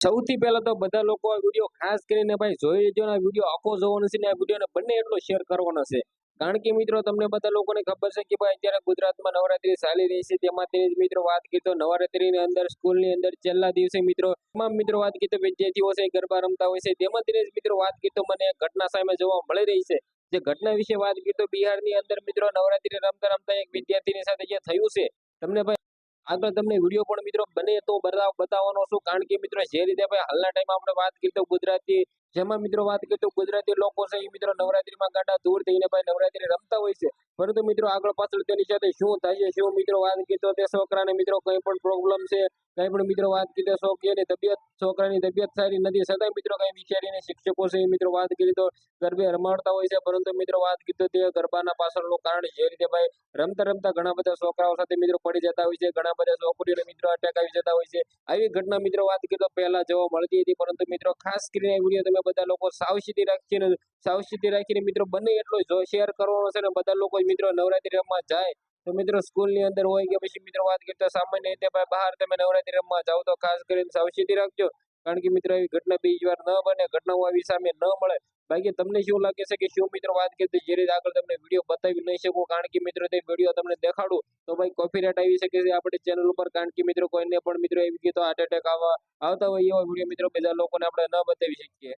સૌથી પહેલા તો બધા લોકો આ વીડિયો ખાસ કરીને ભાઈ જોઈ લેજો ને આ વીડિયો આખો જોવો નથી ને આ વિડીયોને બંને એટલો શેર કરવાનો છે. કારણ કે મિત્રો તમને બધા લોકોને ખબર છે કે ભાઈ અત્યારે ગુજરાતમાં નવરાત્રી ચાલી રહી છે. તેમાંથી જ મિત્રો વાત તો નવરાત્રીની અંદર, સ્કૂલની અંદર છેલ્લા દિવસે મિત્રો તમામ મિત્રો વાત તો વિદ્યાર્થીઓ છે ગરબા રમતા હોય છે. તેમાંથી જ મિત્રો વાત તો મને ઘટના સામે જોવા મળી રહી છે. જે ઘટના વિશે વાત તો બિહારની અંદર મિત્રો નવરાત્રી રમતા રમતા એક વિદ્યાર્થીની સાથે જે થયું છે. તમને ભાઈ આગળ તમને વીડિયો પણ મિત્રો બને તો બતાવ બતાવવાનો છું. કારણ કે મિત્રો જે રીતે હાલના ટાઈમ આપણે વાત કરીએ તો ગુજરાતી જેમાં મિત્રો વાત કરીએ તો ગુજરાતી લોકો છે, એ મિત્રો નવરાત્રીમાં ગાંડા દૂર થઈને ભાઈ નવરાત્રી રમતા હોય છે. પરંતુ મિત્રો આગળ પાછળ તેની સાથે શું છે, શું મિત્રો વાત કરીએ તો છોકરાને મિત્રો કંઈ પણ પ્રોબ્લેમ છે, કંઈ પણ મિત્રો વાત તો છોકરીની તબિયત, છોકરાની તબિયત સારી નથી. છતાંય મિત્રો કંઈ વિચારીને શિક્ષકો છે, એ મિત્રો વાત કરી તો ગરબે રમાડતા હોય છે, પરંતુ મિત્રો વાત તો તે ગરબાના પાછળનું કારણ જે રીતે ભાઈ રમતા રમતા ઘણા બધા છોકરાઓ સાથે મિત્રો પડી જતા હોય છે, ઘણા બધા છોકરીઓને મિત્રો અટેક આવી જતા હોય છે. આવી ઘટના મિત્રો વાત કરીએ તો પહેલા જોવા મળતી હતી, પરંતુ મિત્રો ખાસ કરીને વીડિયો તમે બધા લોકો સાવચેતી રાખીને સાવચેતી રાખીને મિત્રો બને એટલો જો. શેર કરવાનો છે ને, બધા લોકો મિત્રો નવરાત્રી રમવા જાય, તો મિત્રો સ્કૂલની અંદર હોય કે પછી મિત્રો વાત કરતા સામાન્ય રીતે બહાર તમે નવરાત્રી રમવા જાઓ તો ખાસ કરીને સાવચેતી રાખજો. કારણ કે મિત્રો એવી ઘટના બીજી વાર ન બને, ઘટનાઓ આવી સામે ન મળે. બાકી તમને શું લાગે છે કે શું મિત્રો વાત કરતી જે રીતે આગળ તમને વીડિયો બતાવી નહીં શકું, કારણ કે મિત્રો તે વીડિયો તમને દેખાડું, તો ભાઈ કોપીરાઇટ આવી શકે છે આપણી ચેનલ ઉપર. કારણ કે મિત્રો કોઈને પણ મિત્રો એવી ગીતો હાર્ટ એટેક આવવા આવતા હોય એવા વીડિયો મિત્રો બીજા લોકોને આપણે ન બતાવી શકીએ.